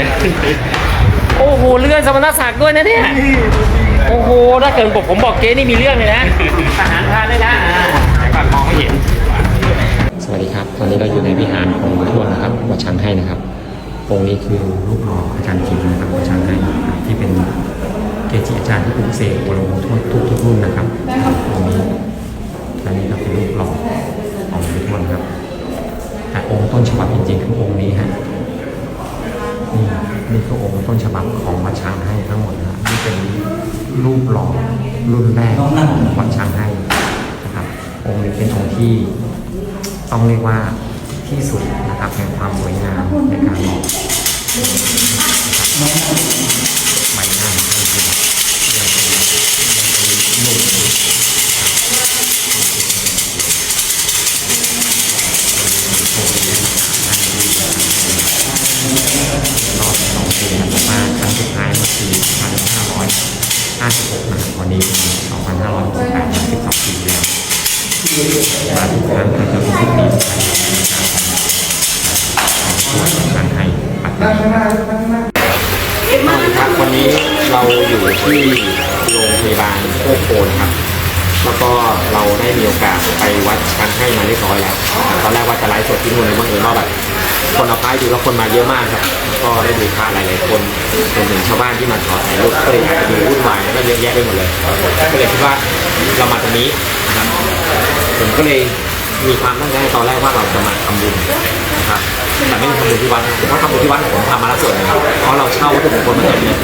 เนี่ยโอ้โหเลื่อนสมณศักดิ์ด้วยนะเนี่ยโอ้โหถ้าเกิดผมผมบอกเก๊นี่มีเรื่องเลยนะทหารพรานด้วยนะอ่าไหนก่อนมองไม่เห็น สวัสดีครับ ตอนนี้เราอยู่ในวิหารของหลวงทวดนะครับวัดช้างให้นะครับองค์นี้คือรูปหล่ออาจารย์ทิมนะครับวัดช้างให้นะครับที่เป็นเกจิอาจารย์ที่ปลุกเสกหลวงพ่อทวดทุกทุกๆรุ่นนะครับองค์นี้อันนี้ก็เป็นรูปหล่อของหลวงพ่อทวดนะครับแต่องค์ต้นฉบับจริงๆคือองค์นี้ฮะ นี่นี่คือองค์ต้นฉบับของวัดช้างให้ทั้งหมดนะนี่เป็นรูปหล่อรุ่นแรกของวัดช้างให้นะครับ องค์นี้เป็นองค์ที่ต้องเรียกว่าที่สุดนะครับแห่งความสวยงามในการหล่อใบหน้าของท่านคือแบบยังเป็นยังเป็นหนุ่มรอบสอง ปีนะครับว่าครั้งสุดท้ายเมื่อปี2556นะครับวันนี้เป็น2568 12ปีแล้วมาทุกครั้งก็จะรู้สึกดีใจในการให้ปัตตานีครับวันนี้เราอยู่ที่โรงพยาบาลโคกโคนครับแล้วก็เราได้มีโอกาสไปวัดช้างให้มาเรียบร้อยแล้วตอนแรกว่าจะไลฟ์สดที่นู่นเลยบังเอิญว่าแบบ คนเอาพายดูแล้วคนมาเยอะมากครับ ก็ได้ดูพระหลายๆคนรวมถึงชาวบ้านที่มาขอถ่ายรูปก็เลยอยากจะดูวุ่นวายแล้วก็เยอะแยะไปหมดเลยก็เลยคิดว่าเรามาตรงนี้นะครับผมก็เลยมีความตั้งใจตอนแรกว่าเราจะมาทำบุญนะครับแต่ไม่ได้ทำบุญที่วัดนะเพราะทำบุญที่วัดผมทำมาแล้วส่วนนึงครับเพราะเราเช่าวัตถุมงคลมาจากนี้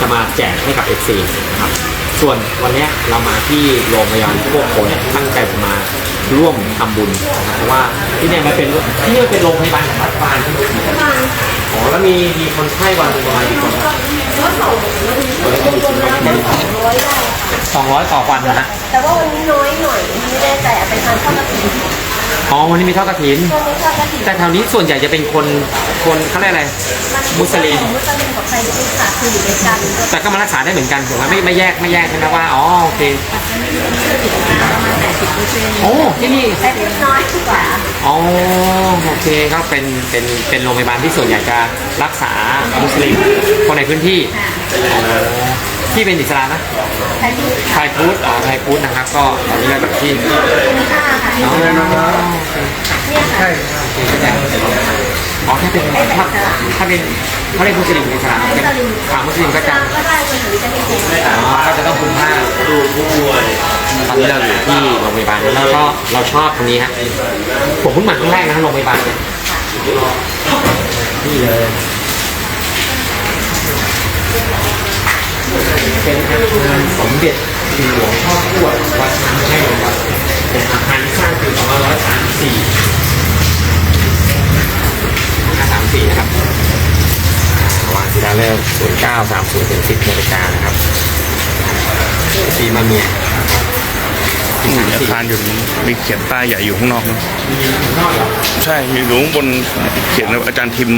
จะมาแจกให้กับ FC นะครับส่วนวันนี้เรามาที่โรงพยาบาลพวกโคนเนี่ยตั้งใจมา ร่วมทำบุญนะครับเพราะว่าที่เนี่ยมันเป็นที่นี่มันเป็นโรงพยาบาลของรัฐบาลใช่ไหมอ๋อแล้วมีมีคนไข้วันหนึ่งประมาณกี่คนครับสองร้อยต่อวันนะฮะแต่ว่าวันนี้น้อยหน่อยไม่แน่ใจอะเป็นทานข้าวกะทิ อ๋อวันนี้มีทอดกระถิน ช่วงนี้ข้าวกะทิแต่แถวนี้ส่วนใหญ่จะเป็นคนคนเขาเรียกอะไร มุสลิม มุสลิมกับใครที่ค่ะคืออยู่ด้วยกันก็แต่ก็มารักษาได้เหมือนกันถูกไหมไม่ไม่แยกไม่แยกใช่ไหมว่าอ๋อโอเคประมาณแปดสิบเปอร์เซ็นต์โอ้ที่นี่แต่เล็กน้อยกว่าอ๋อโอเคก็เป็นเป็นเป็นโรงพยาบาลที่ส่วนใหญ่จะรักษามุสลิมคนในพื้นที่อ๋อ ที่เป็นอิสลามนะใครที่ไทยพุทธอ๋อไทยพุทธนะครับ ก็ตอนนี้เราแบบที่เป็นค่าค่ะอ๋อเนี่ยค่ะอ๋อถ้าเป็นถ้าถ้าเป็นเขาเรียกมุสลิมอิสลามเป็นอ่ามุสลิมก็จะก็ได้คนหรือจะให้เจ๊อ๋อก็จะต้องคุมผ้าดูผู้ป่วยตอนนี้เราอยู่ที่โรงพยาบาลแล้วก็เราชอบตรงนี้ฮะผมเพิ่งมาครั้งแรกนะโรงพยาบาลเนี่ยนี่เลย เป็นอาคารสมเด็จหลวงพ่อขวดวัดช้างให้นะครับเป็นอาคารที่สร้างปี2534 534 นะครับอ่าวางศิลาฤกษ์0930ถึง10นาฬิกานะครับปีมะเมีย อาคารอยู่มีเขียนป้ายใหญ่อยู่ข้างนอกนะมีนอกเหรอใช่มีอยู่ข้างบนเขียนว่าอาจารย์ทิม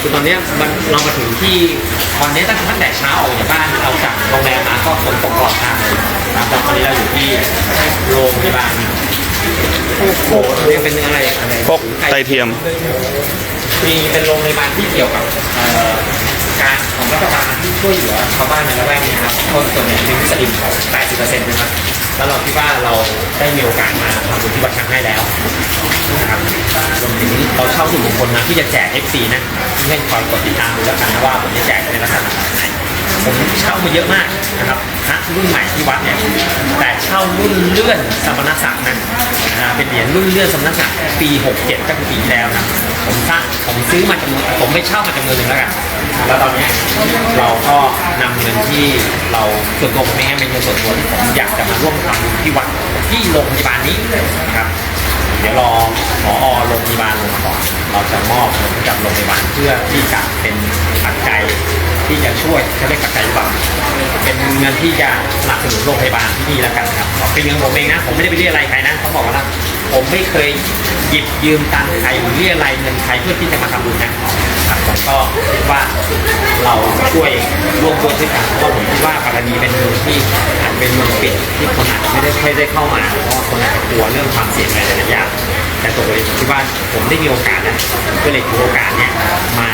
คือตอนเนี้ยมันเรามาถึงที่วันนี้ตั้งตั้งแต่เช้าออกจากบ้านเราจากโรงแรมมาก็ฝนตกตลอดทางเลยนะครับแล้วตอนนี้เราอยู่ที่โรงพยาบาลโอ้โหเรียกเป็นอะไรอะไรพกไตเทียม มีเป็นโรงพยาบาลที่เกี่ยวกับเอ่อการของรัฐบาลที่ช่วยเหลือชาวบ้านในละแวกนี้นะครับคนส่วนใหญ่เป็นมุสลิม80%นะครับ แล้วเราคิดว่าเราได้มีโอกาสมาทำบุญที่วัดช้างให้แล้วนะครับรวมถึงเราเช่าส่มบุคคลนะที่จะแจก FC นะที่ให้คอยกดติดตามดูแล้วกันนะว่าผมจะแจกในลักษณะไหน ผมเช่ามาเยอะมากนะครับพระรุ่นใหม่ที่วัดเนี่ยแต่เช่ารุ่นเลื่อนสมณศักดิ์นะอ่าเป็นเหรียญรุ่นเลื่อนสมณศักดิ์ปี 67ก็คือปีที่แล้วนะผมสร้างผมซื้อมาจำนวนผมไม่เช่ามาจำนวนหนึ่งแล้วกันแล้วตอนนี้เราก็นำเงินที่เราส่วนตัวผมเองเป็นเงินส่วนตัวที่ผมอยากจะมาร่วมทำบุญที่วัดที่โรงพยาบาลนี้นะครับ เดี๋ยวรอ หมอโรงพยาบาลลงมาก่อนเราจะมอบเงินให้กับโรงพยาบาลเพื่อที่จะเป็นปัจจัยที่จะช่วยเขาเรียกปัจจัยหรือเป็นเงินที่จะสนับสนุนโรงพยาบาลที่นี่แล้วกันครับเป็นเงินผมเองนะผมไม่ได้ไปเรียกอะไรใครนะต้องบอกว่านะผมไม่เคยหยิบยืมตังค์ใครหรือเรียกอะไรเงินใครเพื่อที่จะมาทำบุญนะครับผมก็คิดว่าเราช่วยร่วมด้วยช่วยกันเพราะผมคิดว่าปารณีเป็นเมืองที่อาจเป็นเมืองปิดที่คนอาจไม่ได้ไม่ได้เข้ามาเพราะคนอาจกลัวเรื่องความเสี่ยงอะไรหลายๆอย่างแต่ตัวผมคิดว่าผมได้มีโอกาสนะก็เลยถือโอกาสเนี่ยมา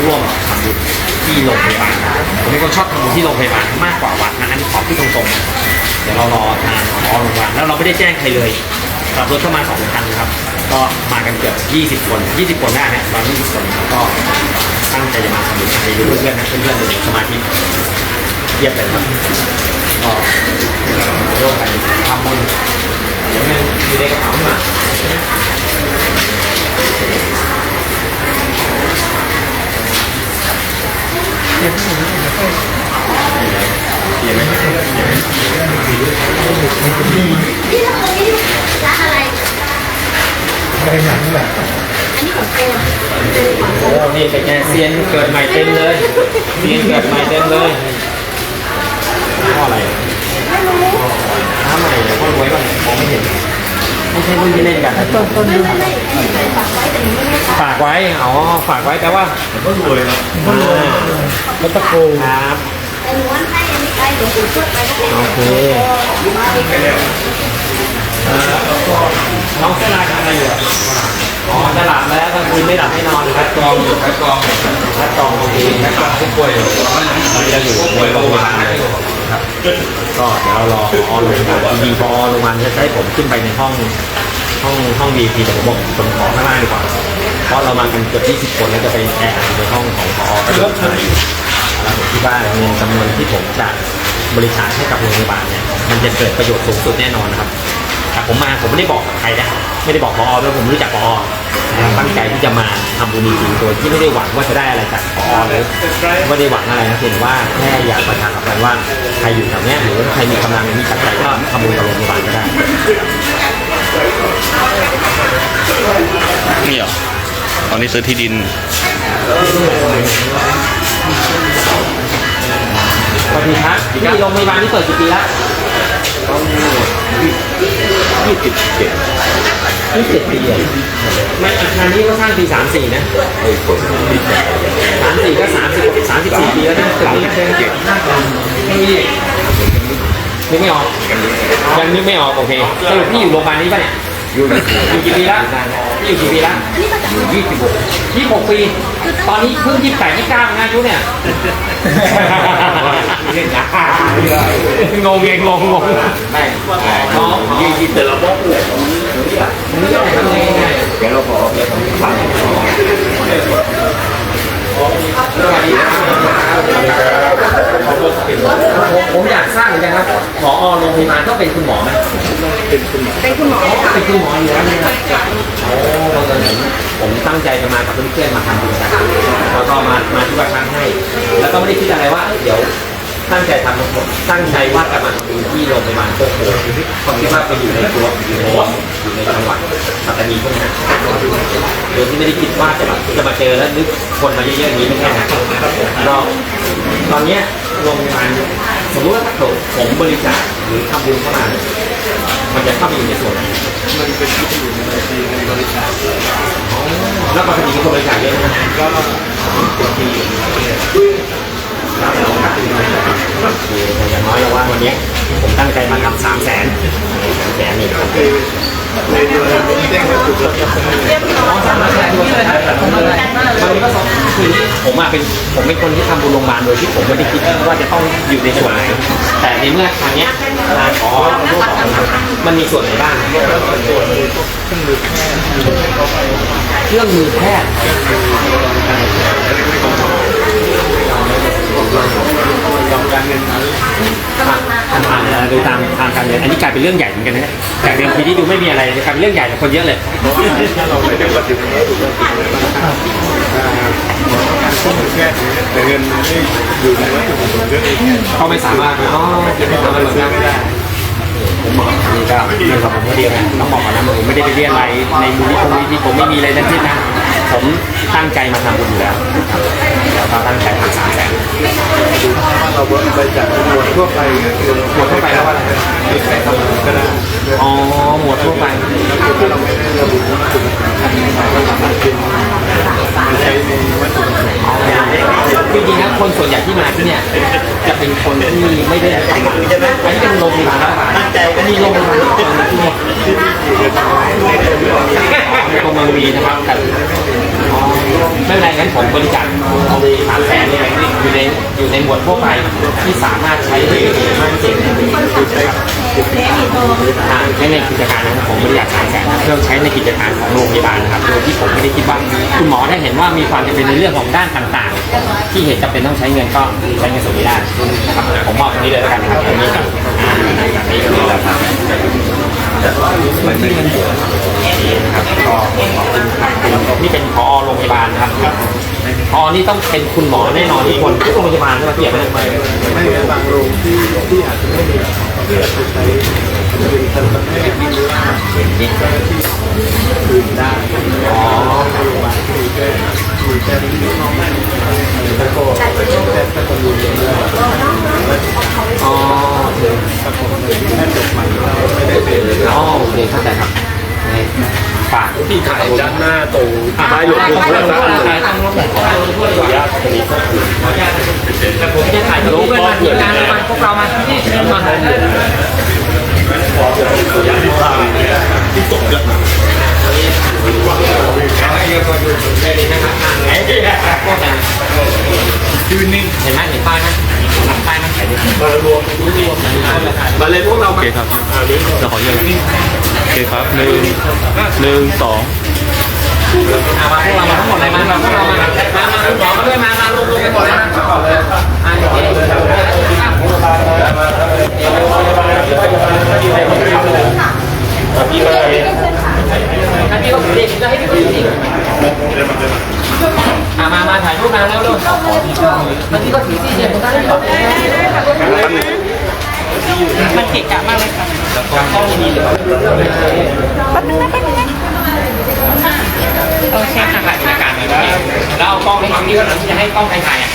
ร่วมทำบุญที่โรงพยาบาลผมเป็นคนชอบทำบุญที่โรงพยาบาลมากกว่าวัดนะอันนี้ขอพูดตรงๆนะเดี๋ยวเรารอทางพอโรงพยาบาลแล้วเราไม่ได้แจ้งใครเลยขับรถเข้ามาสองคันครับ ก็มากันเกือบ20 คน 20 คนได้นะตอน20คนก็ตั้งใจจะมาทำบุญให้ดูเพื่อนๆนะเพื่อนๆดูสมาธิเยียบเลยครับก็ร่วมกันทำบุญ เดี๋ยวมันมีในกระเป๋ามาที่เราตรงนี้ร้านอะไรอันนี้ของโกนโอ้นี่เป็นไงเซียนเกิดใหม่เต็มเลยเซียนเกิดใหม่เต็มเลยพ่ออะไรน้ำใหม่ เดี๋ยวพ่อรวยป่ะมองไม่เห็นไม่ใช่รุ่นที่เล่นกันต้นต้นไม่ไม่ไม่ไม่เคยฝากไว้แต่หนูไม่ได้ฝากฝากไว้อ๋อฝากไว้แปลว่าก็รวยครับก็ตะโกครับแต่หนูวันให้อันนี้ไปหลวงปู่ทวดไปก็ได้โอเคเอ่อน้องเสลาทำอะไรอยู่อะอ๋อจะหลับแล้วกลางคืนไม่หลับไม่นอนคัดกรองอยู่คัดกรองคัดกรองบางทีคัดกรองผู้ป่วยอยู่เราจะอยู่ในโรงพยาบ ครับ ก็เดี๋ยวเรารอพอลงมาจริงๆพอลงมาจะให้ผมขึ้นไปในห้องห้องห้องดีพีแต่ผมบอกผมขอข้างล่างดีกว่า เพราะเรามากันเกือบ20 คนแล้วจะไปแอร์ในห้องของพอก็เยอะไปแล้วผมคิดว่าเงินจำนวนที่ผมจะบริจาคให้กับโรงพยาบาลเนี่ยมันจะเกิดประโยชน์สูงสุดแน่นอนนะครับ ผมมาผมไม่ได้บอกกับใครนะไม่ได้บอกพอด้วยผมรู้จักพอตั้งใจที่จะมาทำบุญจริงๆโดยที่ไม่ได้หวังว่าจะได้อะไรจากพอหรือไม่ได้หวังอะไรนะเพียงว่าแค่อยากประชาสัมพันธ์ว่าใครอยู่แถวเนี้ยหรือใครมีกำลังมีปัจจัยก็ทำบุญกับโรงพยาบาลก็ได้นี่เหรอตอนนี้ซื้อที่ดินสวัสดีครับที่โรงพยาบาลที่เปิดกี่ปีแล้ว ยี่สิบเจ็ดยี่สิบเจ็ดปีเลยไม่อาคารนี้ก็สร้างปีสามสี่นะสามสี่ก็สามสิบสามสิบสี่ปีแล้วนะตึกนี้เจ็ดนึกไม่ออกยังนึกไม่ออกโอเคสรุปพี่อยู่โรงพยาบาลนี้ป่ะเนี่ยอยู่อยู่กี่ปีแล้วพี่อยู่กี่ปีแล้วอันนี้มาจากหนูยี่สิบหกยี่หกปี ตอนนี้เพิ่งยี่สิบแปดยี่สิบเก้านะอายุเนี่ย เล่นนะงงเองงงงงไม่น้องยี่สิบแต่ละบอกเลยนี่อะไรทำยังไงเดี๋ยวเราขอเดี๋ยวผมฟังผมอยากทราบเหมือนกันครับหมอโรงพยาบาลต้องเป็นคุณหมอไหมเป็นคุณหมอ เป็นค่ะเป็นคุณหมออยู่แล้วนะครับโอ้บังเอิญผมตั้งใจจะมากับเพื่อนๆมาทำบุญกันแล้วก็มามาที่วัดช้างให้ แล้วก็ไม่ได้คิดอะไรว่า เดี๋ยว ตั้งใจทำตั้งใจว่าจะมาทำที่โรงพยาบาลโคกโพผมคิดว่าไปอยู่ในตัวอยู่ในอยู่ในจังหวัดปัตตานีพวกนี้โดยที่ไม่ได้คิดว่าจะแบบจะมาเจอแล้วนึกคนมาเยอะๆอย่างนี้ไม่ใช่นะก็ตอนเนี้ยโรงพยาบาลสมมติว่าถ้าผมบริจาคหรือทำบุญเข้ามามันจะเข้าไปอยู่ในส่วนไหนมันเป็นที่อยู่ในบัญชีในบริษัทแล้วปกติมีคนบริจาคเยอะไหมก็เป็นที่ครับเรา คืออย่างน้อยเราว่าวันนี้ผมตั้งใจมาทำสามแสนสามแสนนี่ครับคือในเดือนแจ้อ๋อสามแสนด้วยมันก็สองคือผมอะเป็นผมเป็นคนที่ทำบุญโรงพยาบาลโดยที่ผมไม่ได้คิดว่าจะต้องอยู่ในส่วนไหนแต่ในเมื่อครั้งนี้ยทางขอมันมีส่วนไหนบ้างส่วนเครื่องมือแพทย์ เครื่องมือแพทย์ยอมการเงินนั้นผ่านโดยตามทางการเงินอันนี้กลายเป็นเรื่องใหญ่เหมือนกันนะจากเดิมทีที่ดูไม่มีอะไรกลายเป็นเรื่องใหญ่แต่คนเยอะเลยเราะว่าถ้าเราไม่ได้ปฏิบัติถูกต้องการซ่อมแพทย์แต่เงินไม่อยู่ในวัตถุประสงค์เรื่องเขาไม่สามารถอ๋อจะไม่สามารถลบได้ผมบอกอันนี้ก็เรื่องของผมเดียวนะต้องบอกก่อนนะผมไม่ได้ไปเรียนอะไรในมูลนิธิที่ผมไม่มีอะไรทั้งสิ้นนะผมตั้งใจมาทำบุญอยู่แล้ว แล้วก็ตั้งใจทำสามแสนถ้าเราไปจัดหมวดทั่วไปคือหมวดทั่วไปแล้วว่าอะไรคือใครทำก็ได้อ๋อหมวดทั่วไปคือถ้าเราไม่ได้ระบุวัตถุประสงค์ก็สามารถเป็นใช้ในวัตถุประสงค์จริงๆนะคนส่วนใหญ่ที่มาที่เนี่ยจะเป็นคนที่ไม่ได้ทำงานอันนี้เป็นโรงพยาบาลรัฐบาลก็มีโรงพยาบาลที่เนี่ยตรงเมืองมีนะครับแต่อ๋อ ไม่เป็นไรงั้นผมบริจาคเอาไปสามแสนเนี่ยอยู่ในอยู่ในหมวดทั่วไปที่สามารถใช้ได้มากเจ็บคือใช้ใช้ในกิจการนะครับผมไม่ได้อยากขายแสนเครื่อใช้ในกิจการของโรงพยาบาลนะครับโดยที่ผมไม่ได้คิดว่าคุณหมอถ้เห็นว่ามีความจำเป็นในเรื่องของด้านต่างๆ ที่เห็นจำเป็นต้องใช้เงินก็ใช้เงินส่วนนี้ได้ครับผมมอบตรงนี้เลยแล้วกันครับตรงนี้ครับอ่าแบบนี้ก็มีแล้วครับ ครับก็ขอบคุณครับนี่เป็นพอโรงพยาบาลครับพอนี่ต้องเป็นคุณหมอแน่นอนทุกคนทุกโรงพยาบาลใช่ไหมพี่ไม่ไม่ไม่บางโรงที่ที่อาจจะไม่มีที่อาจจะใช้เป็นทันตแพทย์หรือว่าเป็นที่อื่นได้อ๋อโรงพยาบาลที่มีแค่มีแค่ที่มีห้องแล้วก็แพทย์ก็จะมีเรื่องอ๋อครับผมแพทย์จบใหม่เราไม่ได้เป็น อ๋อโอเคเข้าใจครับฝากที่ถ่ายด้านหน้าตรงป้หลวงปู่ขอเพื่อนนะอนุญาตตรงนี้ขออนุญาตแต่ผมจะถ่ายรูปเพื่อนมาทีมงานมาพวกเรามาที่เชิญมาที่ตกเยอะชื่อนิ่งเห็นไหมเห็นป้ายไหมหลังป้ายไหมเห็นไหมมารวม มาเลยพวกเราโอเคครับเราขอเยอะโอเคครับหนึ่งหนึ่งสองอ่ามาพวกเรามาทั้งหมดเลยมามาพวกเรามามามาคุณหมอมาด้วยมามาลงลงไปหมดเลยมาก่อนเลยอ่าโอเคพี่มาเลยพี่ก็เด็กจะให้พี่ก็จริงอ่ามามาถ่ายรูปมาแล้วเร็วแล้วพี่ก็ถือที่เดียวกันได้หรอ มันเกะกะมากเลยค่ะแล้วก็ต้องมีเหลือแป๊บนึงนะแป๊บนึงนะโอเคค่ะถ่ายรายการเลยแล้วเอากล้องให้พี่ก็จะให้กล้องใครถ่ายอะ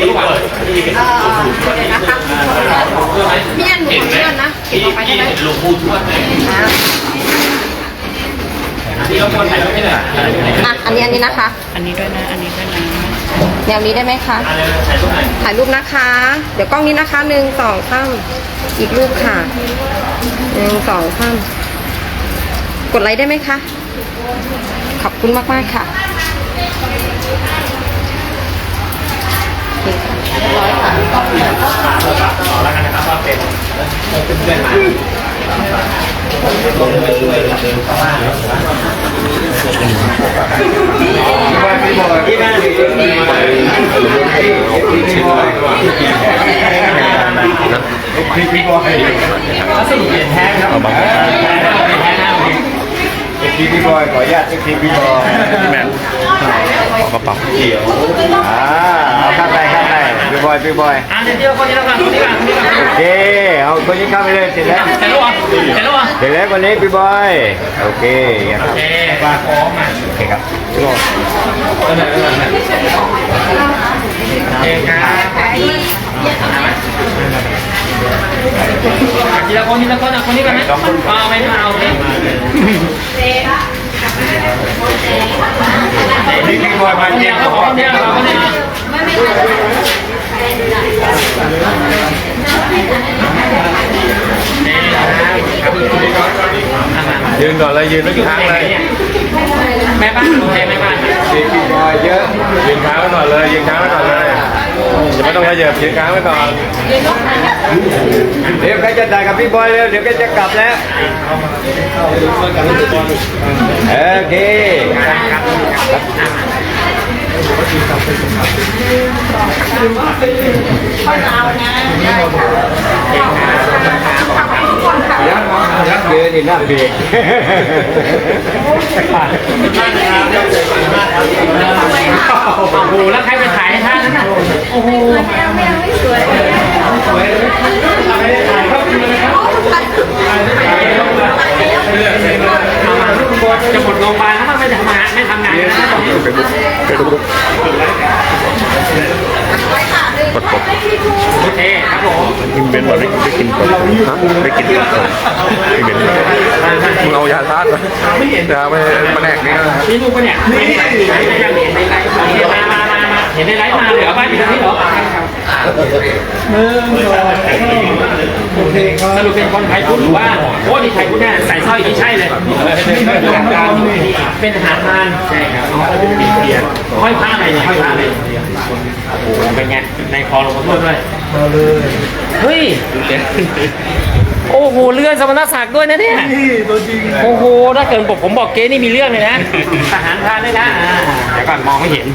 นี่ก่อนเออเดี๋ยวนะคะพี่อันหนูขอเลื่อนนะเก็บออกไปได้ไหมหลวงปู่ทวดไหมอะที่เราควรถ่ายรูปให้หน่อยอะอันนี้อันนี้นะคะ อันนี้ด้วยนะ อันนี้ด้วยนะ แนวนี้ได้ไหมคะถ่ายรูปนะคะ เดี๋ยวกล้องนี้นะคะหนึ่งสองสามอีกรูปค่ะหนึ่งสองสามกดไลค์ได้ไหมคะ ขอบคุณมากมากค่ะโอเคค่ะเรียบร้อยค่ะต่อแล้วกันนะครับว่าเป็นเป็นเพื่อนมาลงไปช่วยเดินเข้าบ้านแล้ว พี่บอยพี่บอยพี่บอยพี่บอยพี่บอยสรุปเป็นแท้ครับแท้แท้แท้พี่พี่บอยขออนุญาตพี่พี่บอยแม่ขอกระเป๋าอ่าเอาข้างในข้างในพี่บอยพี่บอยอะเดี๋ยวคนนี้แล้วกันคนนี้ก่อนคนนี้ก่อนโอเคเอาคนนี้เข้าไปเลยเสร็จแล้วเสร็จแล้วอะเสร็จแล้วอะเสร็จแล้วคนนี้พี่บอยโอเคอย่างคโอรับเค มาพร้อมมาโอเคครับเออเออเออโอเคครับทีละคนทีละคนอะคนนี้กันไหมเอาไม่เอาโอเคนี่พี่บอยมาเจ็เดียบวเขาเขาบบออกกคนเดียเราคนเดียวครับ ยืนก่อนเลยยืนไม่กี่ครั้งเลยแม่บ้านโอเคแม่บ้านพี่พี่บอยเยอะยืนค้างไว้ก่อนเลยยืนค้างไว้ก่อนเลยอย่าไม่ต้องขยับยืนค้างไว้ก่อนเดี๋ยวใครจะถ่ายกับพี่บอยเร็วเดี๋ยวแกจะกลับแล้วโอเค ยักเยอะนี่น่าเบรกโอ้โหแล้วใครไปถ่ายให้ท่านนั้นน่ะโอ้โหสวยสวยเราไม่ได้ถ่ายเข้าไปเลยครับจะหมดโรงพยาบาลแล้วมันไม่ทำงานไม่ทำงานนะ กดกดโอเคครับผมกินเบนบอกได้ได้กินก่อนได้กินก่อนกินเบนมึงเอายาธาตุมาจะไปมาแนกนี่นะนี่ลูกปะเนี่ยไม่เห็นในไลฟ์มามามาเห็นในไลฟ์มาเหลือบ้านอยู่ที่หรอ งนี้เหรอสรุปเป็นคนไทยพุทธหรือว่าโอ้นี่ไทยพุทธแน่ใส่สร้อยนี่ใช่เลยเป็นทหารพรานใช่ครับเป็นเพียรห้อยผ้าอะไรเนี่ยห้อยผ้าอะไรโอ้โหเป็นไงในคอหลวงพ่อทวดด้วยเฮ้ย โอ้โหเลื่อนสมณศักดิ์ด้วยนะเนี่ยโอ้โห ถ้าเกิดผมผมบอกเก๊นี่มีเรื่องเลยนะ ทหารพรานด้วยนะอ่าเดี๋ยวก่อนมองไม่เห็น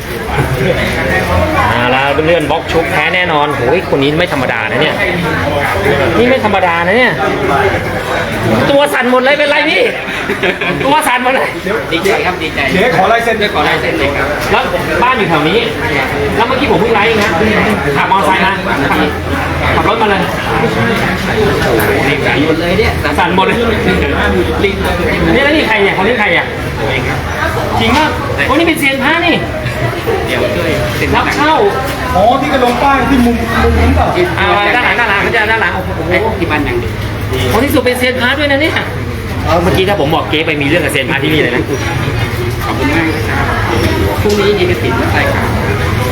อ่าแล้วเลื่อนบล็อกชุบแพ้แน่นอนโอ้ยคนนี้ไม่ธรรมดานะเนี่ย นี่ไม่ธรรมดานะเนี่ย ตัวสั่นหมดเลยเป็นไรพี่ ตัวสั่นหมดเลย ดีใจครับดีใจเจ๊ขอลายเซ็นขอลายเซ็นเลยครับแล้วบ้านอยู่แถวนี้ แล้วเมื่อกี้ผมเพิ่งไลฟ์เองนะขับมอเตอร์ไซค์มา ขับรถมาเลยรีบหยุดเลยเนี่ยสั่นหมดเลยรีบนี่แล้วนี่ใครเนี่ยคนนี้ใครอะจริงป่ะโอ้นี่เป็นเซียนพระนี่เดี๋ยวช่วยรับเช่าอ๋อที่กระลงป้ายที่มุมมุมนั้นเปล่าเอาด้านหลังด้านหลังเขาจะด้านหลังโอ้โหที่บ้านยังดีคนที่สุดเป็นเซียนพระด้วยนะเนี่ยเมื่อกี้ถ้าผมบอกเก๊ไปมีเรื่องกับเซียนพระที่นี่เลยนะขอบคุณมากครับพรุ่งนี้ยังจะติดวัดไซขาว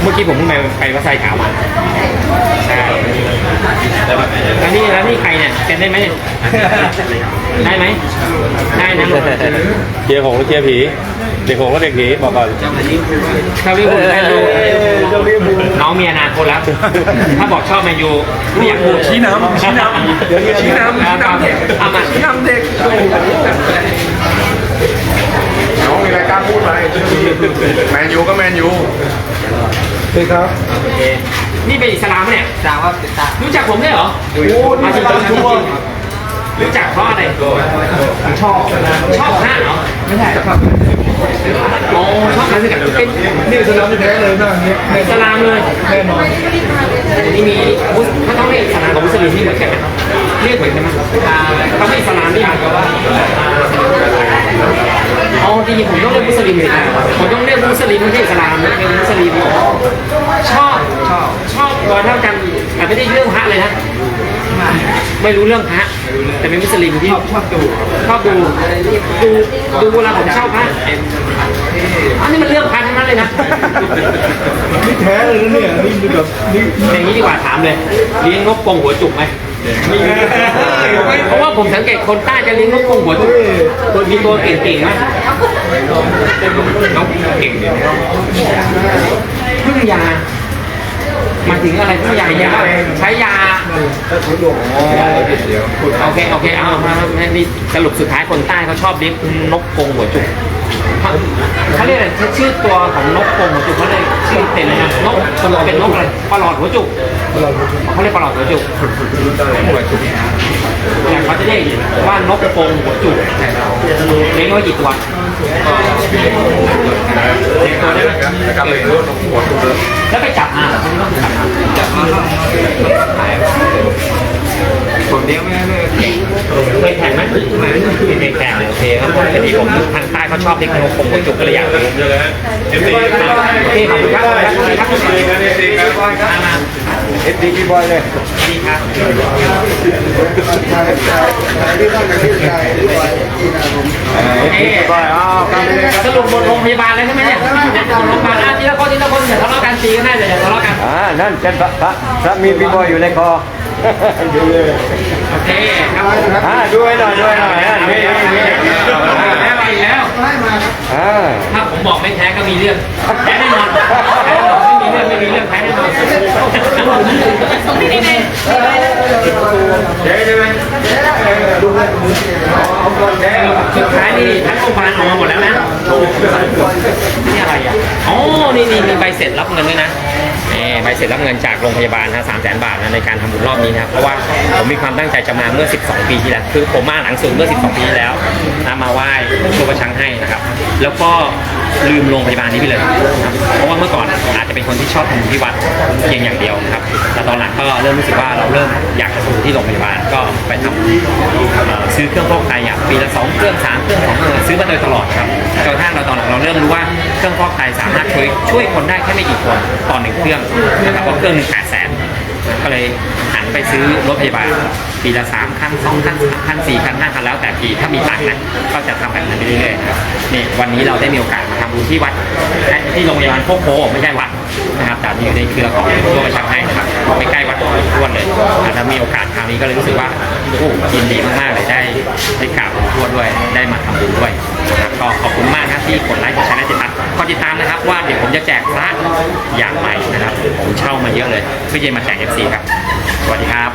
เมื่อกี้ผมเพิ่งไปไปวัดไซขาวมาใช่ แล้วนี่แล้วนี่ใครเนี่ยเซ็นได้ไหมเนี่ยได้ไหมได้นะลูกเชียร์หงส์หรือเชียร์ผี เด็กหงส์ก็เด็กผีบอกก่อนชอบลิเวอร์พูลแมนยูน้องมีอนาคตแล้ว ถ้าบอกชอบแมนยูไม่อยากพูดชี้นำชี้นำเดี๋ยวชี้นำชี้นำเด็กเอามาชี้นำเด็กน้องมีรายการพูดไหมแมนยูก็แมนยูใช่ครับโอเค นี่เป็นอิสลามไหมเนี่ยอิสลามครับอิสลามรู้จักผมได้วยเหรอโอ้โหมานี่จริงตาๆจริชัวงๆรู้จักเพราะอะไรชอบชอบพระเหรอไม่ใช่ครับโอ้ชอบพระสิกับเป็นนี่สนามแท้เลยนะเนี่ยอิสลามเลยแน่นอนนี่มีมุสถ้าต้องเรียกอิสลามกับมุสลิมนี่เหมือนกันไหมเรียกเหมือนกันไหมเขาไม่อิสลามนี่หมายความว่าอ๋อจริงๆผมต้องเรียกมุสลิมเลยนะผมต้องเรียกมุสลิมไม่ใช่อิสลามนะเป็นมุสลิมชอบชอบชอบ รอยเท่ากันแต่ไม่ได้เรื่องพระเลยนะ ไม่รู้เรื่องพระแต่เป็นมุสลิมที่ชอบดูชอบดูดูดูเวลาผมเช่าพระอันนี้มันเรื่องพระทั้งนั้นเลยนะนี่แท้เลยนะเนี่ยนี่คือแบบนี่อย่างนี้ดีกว่าถามเลยเลี้ยงนกกรงหัวจุกไหมเพราะว่าผมสังเกตคนใต้จะเลี้ยงนกกรงหัวจุกตัวมีตัวเก่งๆไหมนกเก่งเดี๋ยวพึ่งยา หมายถึงอะไรพึ่งยายาใช้ยาโอเคโอเคเอามามานี่สรุปสุดท้ายคนใต้เขาชอบเลี้ยงนกกรงหัวจุก เขาเขาเรียกอะไรชื่อตัวของนกกรงหัวจุกเขาเรียกชื่อเต็มเลยนะนกเป็นนกอะไรปลอดหัวจุกเขาเรียกปลอดหัวจุกแต่เขาจะเรียกว่านกกรงหัวจุกเลี้ยงไว้กี่ตัวเลี้ยงตัวได้ไหมการเลยรู้หัวตุ้มแล้วไปจับมาเหรอจับมาจับมา ผมเลี้ยงไม่ได้เลยเคยแข่งไหมไม่แข่งเลยโอเคครับพอดีผมทางใต้เขาชอบเลี้งนกกรงหัวจุกก็เลยอยากรู้เอฟดีโอเคขอบคุณครับขอบคุณครับขอบคุณครับเอฟดีครับมาเอฟดีกี่บอยเลยดีครับเอฟดีกี่บอยอ้าวครับสรุปบนโรงพยาบาลแล้วใช่ไหมเนี่ยโรงพยาบาลอะทีละคนทีละคนอย่าทะเลาะกันตีกันได้เลยอย่าทะเลาะกันอ่านั่นเป็นพระพระพระมีพี่บอยอยู่ในคอ โอเคครับอ่าดูให้หน่อยดูให้หน่อยอ่านี่นี่นี่แพ้มาอีกแล้วอ่าถ้าผมบอกไม่แพ้ก็มีเรื่องแพ้แน่นอนแพ้แน่นอนไม่มีเรื่องไม่มีเรื่องแพ้แน่นอนนี่ไงเจ๊ใช่ไหมดูเลยเอาก่อนแจ๊สุดท้ายนี่ทั้งโรงพยาบาลออกมาหมดแล้วนะนี่อะไรอะอ๋อนี่นี่มีใบเสร็จรับเงินด้วยนะนี่ ใบเสร็จรับเงินจากโรงพยาบาลนะสามแสนบาทนะในการทำบุญรอบนี้นะครับเพราะว่าผมมีความตั้งใจจะมาเมื่อ 12 ปีที่แล้วคือผมมาหลังสุดเมื่อ 12 ปีที่แล้วนะมาไหว้ครูประชังให้นะครับ แล้วก็ลืมโรงพยาบาลนี้ไปเลยนะครับเพราะว่าเมื่อก่อนอาจจะเป็นคนที่ชอบทำบุญที่วัดเพียงอย่างเดียวนะครับแต่ตอนหลังก็เริ่มรู้สึกว่าเราเริ่มอยากจะทำบุญที่โรงพยาบาลก็ไปทำเอ่อซื้อเครื่องฟอกไตอะปีละสองเครื่องสามเครื่องสองเครื่องซื้อมาโดยตลอดครับ จนกระทั่งเราตอนหลังเราเริ่มรู้ว่าเครื่องฟอกไตสามารถช่วยช่วยคนได้แค่ไม่กี่คนต่อหนึ่งเครื่องนะครับเพราะเครื่องหนึ่งแปดแสนก็เลยหันไปซื้อรถพยาบาลปีละสามคันสองคันสามคันสี่คันห้าคันแล้วแต่ปีถ้ามีตังค์นะก็จะทำแบบนั้นไปเรื่อยๆนะครับนี่วันนี้เราได้มีโอกาสมาทำบุญที่วัดที่โรงพยาบาลโคกโพไม่ใช่วัดนะครับแต่อยู่ในเครือของตัวประชาให้นะครับใกล้ๆวัดหลวงปู่วเลยอะแล้วมีโอกาส คราวนี้ก็เลยรู้สึกว่าโอ้ยินดีมากๆเลยได้ได้กราบหลวงปู่ทด้วยได้มาทำบุญด้วยนะครับก็ขอบคุณมากนะที่กดไลค์กดแชร์และติดตามก็ติดตามนะครับว่าเดี๋ยวผมจะแจกพระอย่างใหม่นะครับผมเช่ามาเยอะเลยเพื่อจะมาแจก FC ครับสวัสดีครับ